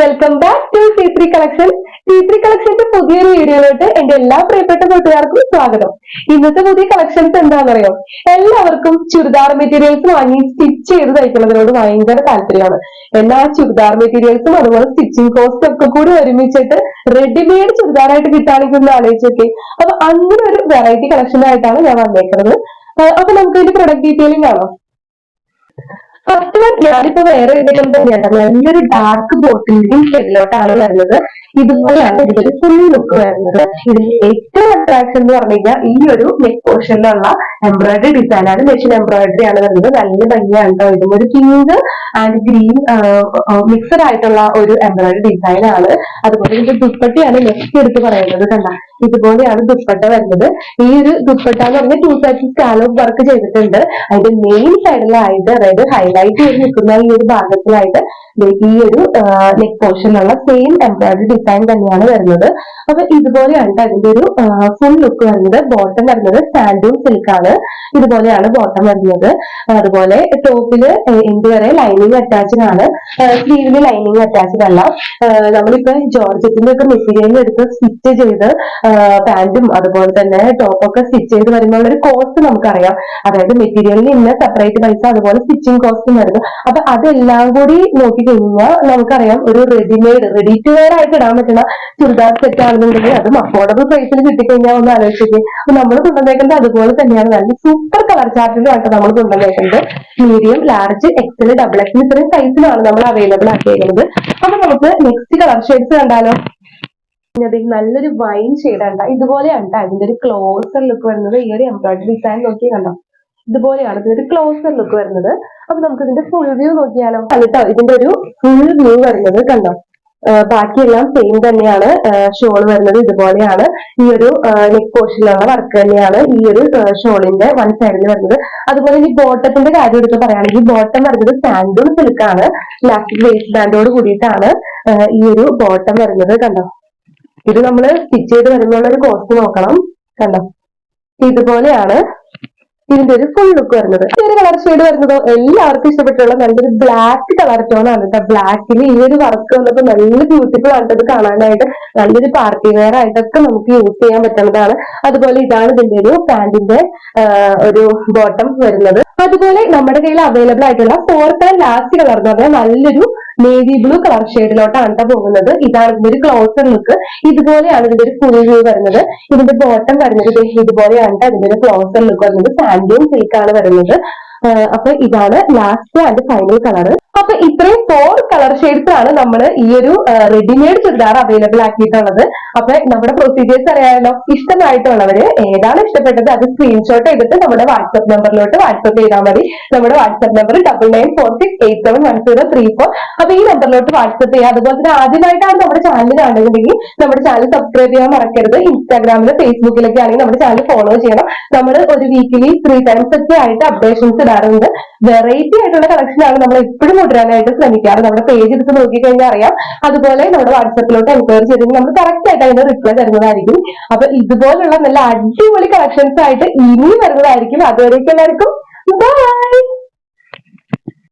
Welcome back to C three collection C three കളക്ഷന്റെ പുതിയൊരു വീഡിയോയിലോട്ട് എന്റെ എല്ലാ പ്രിയപ്പെട്ട കൂട്ടുകാർക്കും സ്വാഗതം. ഇന്നത്തെ പുതിയ കളക്ഷൻസ് എന്താണെന്നറിയോ? എല്ലാവർക്കും ചുരിദാർ മെറ്റീരിയൽസ് വാങ്ങി സ്റ്റിച്ച് ചെയ്ത് തയ്ക്കുന്നതിനോട് ഭയങ്കര താല്പര്യമാണ്. എന്നാൽ ആ ചുരിദാർ മെറ്റീരിയൽസും അതുപോലെ സ്റ്റിച്ചിങ് കോസ്റ്റ് ഒക്കെ കൂടി ഒരുമിച്ചിട്ട് റെഡിമെയ്ഡ് ചുരിദാറായിട്ട് കിട്ടുകയാണെങ്കിൽ ഒന്ന് ആലോചിച്ചൊക്കെ. അപ്പൊ അങ്ങനെ ഒരു വെറൈറ്റി കളക്ഷനായിട്ടാണ് ഞാൻ വന്നേക്കുന്നത്. അപ്പൊ നമുക്ക് ഇതിന്റെ പ്രൊഡക്റ്റ് ഡീറ്റെയിലിംഗ് കാണാം. ഫസ്റ്റ് വൺ ഞാനിപ്പോ വേറെ ഏതെങ്കിലും തന്നെയാണ് നല്ലൊരു ഡാർക്ക് ബോട്ടിലിന്റെയും ഷെഡിലോട്ടാണ് വരുന്നത്. ഇതുപോലെയാണ് ഇതിന്റെ ഫുൾ ലുക്ക് വരുന്നത്. ഇതിൽ ഏറ്റവും അട്രാക്ഷൻ എന്ന് പറഞ്ഞു ഈ ഒരു നെക്ക് പോർഷനിലുള്ള എംബ്രോയിഡറി ഡിസൈൻ ആണ്. മെഷീൻ എംബ്രോയിഡറി ആണ് വരുന്നത്. നല്ല ഭംഗിയാണ് ഇതും ഒരു പിങ്ക് ആൻഡ് ഗ്രീൻ മിക്സഡ് ആയിട്ടുള്ള ഒരു എംബ്രോയിഡറി ഡിസൈൻ ആണ്. അതുപോലെ ഇതിന്റെ ദുപ്പട്ടിയാണ് നെക്സ്റ്റ് എടുത്ത് പറയുന്നത് കണ്ട. ഇതുപോലെയാണ് ദുപ്പട്ട വരുന്നത്. ഈ ഒരു ദുപ്പട്ട എന്ന് പറഞ്ഞാൽ ടൂ സൈഡ് സ്കാലോപ്പ് വർക്ക് ചെയ്തിട്ടുണ്ട്. അതിന്റെ മെയിൻ സൈഡിലായിട്ട് അതായത് ഹൈലൈറ്റ് ചെയ്ത് നിൽക്കുന്ന ഈ ഒരു ഭാഗത്തിലായിട്ട് ഈ ഒരു നെക്ക് പോർഷനുള്ള സെയിം എംബ്രോയിഡറി ഡിസൈൻ തന്നെയാണ് വരുന്നത്. അപ്പൊ ഇതുപോലെയാണ് അതിന്റെ ഒരു ഫുൾ ലുക്ക് വരുന്നത്. ബോട്ടം വരുന്നത് സാൻഡൂൺ സിൽക്ക് ആണ്. ഇതുപോലെയാണ് ബോട്ടം വരുന്നത്. അതുപോലെ ടോപ്പിൽ എന്ത് വരെ ലൈനിങ് അറ്റാച്ച്ഡ് ആണ്. സ്ലീവിന് ലൈനിങ് അറ്റാച്ച്ഡ് അല്ല. നമ്മളിപ്പോ ജോർജറ്റിന്റെ ഒക്കെ മെറ്റീരിയൽ എടുത്ത് സ്റ്റിച്ച് ചെയ്ത് പാന്റും അതുപോലെ തന്നെ ടോപ്പൊക്കെ സ്റ്റിച്ച് ചെയ്ത് വരുമ്പോൾ ഒരു കോസ്റ്റ് നമുക്കറിയാം. അതായത് മെറ്റീരിയലിന് ഇന്ന സെപ്പറേറ്റ് പൈസ അതുപോലെ സ്റ്റിച്ചിങ് കോസ്റ്റും വരുന്നു. അപ്പൊ അതെല്ലാം കൂടി നോക്കി കഴിഞ്ഞാൽ നമുക്കറിയാം ഒരു റെഡിമെയ്ഡ് റെഡി ടു വെയർ ആയിട്ട് ഇടാൻ പറ്റുന്ന ചുരിദാർ സെറ്റ് ആണെന്നുണ്ടെങ്കിൽ അതും അഫോർഡബിൾ പ്രൈസിൽ കിട്ടിക്കഴിഞ്ഞാൽ ഒന്ന് ആലോചിക്കുക അപ്പൊ നമ്മൾ കൊണ്ടുവന്നേക്കുന്നത് അതുപോലെ തന്നെയാണ് നല്ല സൂപ്പർ കളർ ചാർട്ടിലാണ് നമ്മൾ കൊണ്ടുവന്നേക്കുന്നത് medium large XL double X ഇത്രയും സൈസിലാണ് നമ്മൾ അവൈലബിൾ ആക്കിയിരിക്കുന്നത് അപ്പൊ നമുക്ക് നെക്സ്റ്റ് കളർ ഷെയ്ഡ്സ് കണ്ടാലോ? അത് നല്ലൊരു വൈൻ ഷെയ്ഡാണ് ഇതുപോലെയാണ് അതിന്റെ ഒരു ക്ലോസർ ലുക്ക് വരുന്നത്. ഈ ഒരു എംബ്രോയിഡറി ഡിസൈൻ നോക്കി കണ്ടോ? ഇതുപോലെയാണ് ഇതിന്റെ ഒരു ക്ലോസർ ലുക്ക് വരുന്നത്. അപ്പൊ നമുക്ക് ഇതിന്റെ ഫുൾ വ്യൂ നോക്കിയാലോ? കണ്ടോ ഇതിന്റെ ഒരു ഫുൾ വ്യൂ വരുന്നത് കണ്ടോ? ബാക്കിയെല്ലാം സെയിം തന്നെയാണ്. ഷോൾ വരുന്നത് ഇതുപോലെയാണ്. ഈ ഒരു നെക്ക് പോർഷനിലുള്ള വർക്ക് തന്നെയാണ് ഈ ഒരു ഷോളിന്റെ വൺ സൈഡിൽ വരുന്നത്. അതുപോലെ ഈ ബോട്ടത്തിന്റെ കാര്യം എടുത്ത് പറയുകയാണെങ്കിൽ ബോട്ടം വരുന്നത് സാൻഡൂൺ സിൽക്കാണ് ലാസ്റ്റിക് വേസ്റ്റ് ബാൻഡോട് കൂടിയിട്ടാണ് ഈ ഒരു ബോട്ടം വരുന്നത് കണ്ടോ? ഇത് നമ്മൾ സ്റ്റിച്ച് ചെയ്ത് വരുമ്പോൾ ഒരു കോസ്റ്റ് നോക്കണം കണ്ടോ? ഇതുപോലെയാണ് ഇതിന്റെ ഒരു ഫുൾ ലുക്ക് വരുന്നത്. ഈ ഒരു കളർ ഷെയ്ഡ് വരുന്നതോ എല്ലാവർക്കും ഇഷ്ടപ്പെട്ടുള്ള നല്ലൊരു ബ്ലാക്ക് കളർ ടോൺ ആണ് കേട്ടോ ബ്ലാക്കിൽ ഈ ഒരു വർക്ക് വന്നപ്പോ നല്ല ബ്യൂട്ടിഫുൾ അത് കാണാനായിട്ട് നല്ലൊരു പാർട്ടി വെയർ ആയിട്ടൊക്കെ നമുക്ക് യൂസ് ചെയ്യാൻ പറ്റുന്നതാണ്. അതുപോലെ ഇതാണ് ഇതിന്റെ ഒരു പാന്റിന്റെ ഒരു ബോട്ടം വരുന്നത്. അതുപോലെ നമ്മുടെ കയ്യിൽ അവൈലബിൾ ആയിട്ടുള്ള ഫോർത്ത് ആൻഡ് ലാസ്റ്റ് കളർ എന്ന് പറഞ്ഞാൽ നല്ലൊരു നേവി ബ്ലൂ കളർ ഷെയ്ഡിലോട്ടാണ് കേട്ടോ പോകുന്നത്. ഇതാണ് ഇതിന്റെ ഒരു ക്ലോസർ ലുക്ക് ഇതുപോലെയാണ് ഇതിന്റെ ഒരു ഫുൾ വ്യൂ വരുന്നത്. ഇതിന്റെ ബോട്ടം വരുന്നത് ഇതുപോലെയാണ് അതിന്റെ ഒരു ക്ലോസർ ലുക്ക് വരുന്നത്. സാൻഡിയും സിൽക്കാണ് വരുന്നത്. അപ്പൊ ഇതാണ് ലാസ്റ്റ് ആൻഡ് ഫൈനൽ കളർ അപ്പൊ ഇത്രയും ഫോർ കളർ ഷെയ്ഡ്സ് ആണ് നമ്മൾ ഈ ഒരു റെഡിമെയ്ഡ് ചുരിദാർ അവൈലബിൾ ആക്കിയിട്ടുള്ളത്. അപ്പൊ നമ്മുടെ പ്രൊസീജിയേഴ്സ് അറിയാമല്ലോ. ഇഷ്ടമായിട്ടുള്ളവര് ഏതാണ് ഇഷ്ടപ്പെട്ടത് അത് സ്ക്രീൻഷോട്ട് എടുത്ത് നമ്മുടെ വാട്സ്ആപ്പ് നമ്പറിലോട്ട് വാട്സ്ആപ്പ് ചെയ്താൽ മതി. നമ്മുടെ WhatsApp number double nine four six eight seven one zero three four അപ്പൊ ഈ നമ്പറിലോട്ട് വാട്സ്ആപ്പ് ചെയ്യുക അതുപോലെ തന്നെ ആദ്യമായിട്ടാണ് നമ്മുടെ ചാനൽ കാണുന്നുണ്ടെങ്കിൽ നമ്മുടെ ചാനൽ സബ്സ്ക്രൈബ് ചെയ്യാൻ മറക്കരുത്. ഇൻസ്റ്റാഗ്രാമിലും ഫേസ്ബുക്കിലൊക്കെ ആണെങ്കിൽ നമ്മുടെ ചാനൽ ഫോളോ ചെയ്യണം. നമ്മൾ ഒരു വീക്കിലി ത്രീ ടൈംസ് ഒക്കെ ആയിട്ട് അപ്ഡേഷൻസ് ഇടാറുണ്ട്. വെറൈറ്റി ആയിട്ടുള്ള കളക്ഷൻ ആണ് നമ്മൾ എപ്പോഴും കൊണ്ടുവരാനായിട്ട് ശ്രമിക്കാറ്. നമ്മുടെ പേജ് എടുത്ത് നോക്കിക്കഴിഞ്ഞാൽ അറിയാം. അതുപോലെ നമ്മുടെ വാട്സപ്പിലോട്ട് എൻക്വയറി ചെയ്തെങ്കിൽ നമ്മൾ കറക്റ്റ് ആയിട്ട് അതിന്റെ റിപ്ലൈ തരുന്നതായിരിക്കും. അപ്പൊ ഇതുപോലുള്ള നല്ല അടിപൊളി കളക്ഷൻസ് ആയിട്ട് ഇനി വരുന്നതായിരിക്കും. അതുവരേക്കും എല്ലാവർക്കും. ബൈ